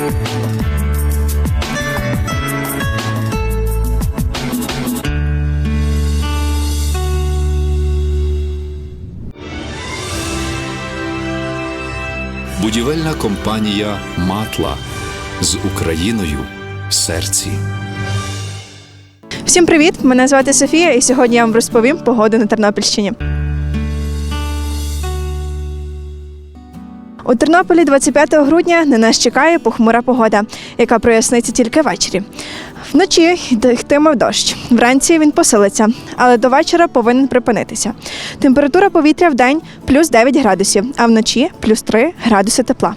Будівельна компанія Матла з Україною в серці. Всім привіт! Мене звати Софія, і сьогодні я вам розповім погоду на Тернопільщині. У Тернополі 25 грудня на нас чекає похмура погода, яка проясниться тільки ввечері. Вночі йтиме дощ. Вранці він посилиться, але до вечора повинен припинитися. Температура повітря в день плюс 9 градусів, а вночі плюс 3 градуси тепла.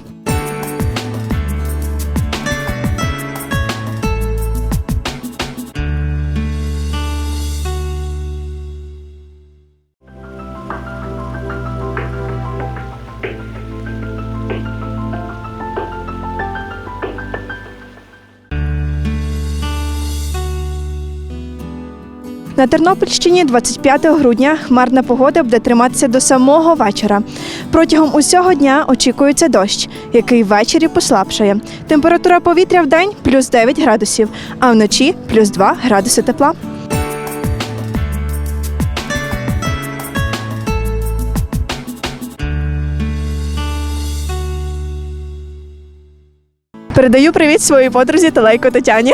На Тернопільщині 25 грудня хмарна погода буде триматися до самого вечора. Протягом усього дня очікується дощ, який ввечері послабшає. Температура повітря в день плюс 9 градусів, а вночі плюс 2 градуси тепла. Передаю привіт своїй подрузі Талейко Тетяні.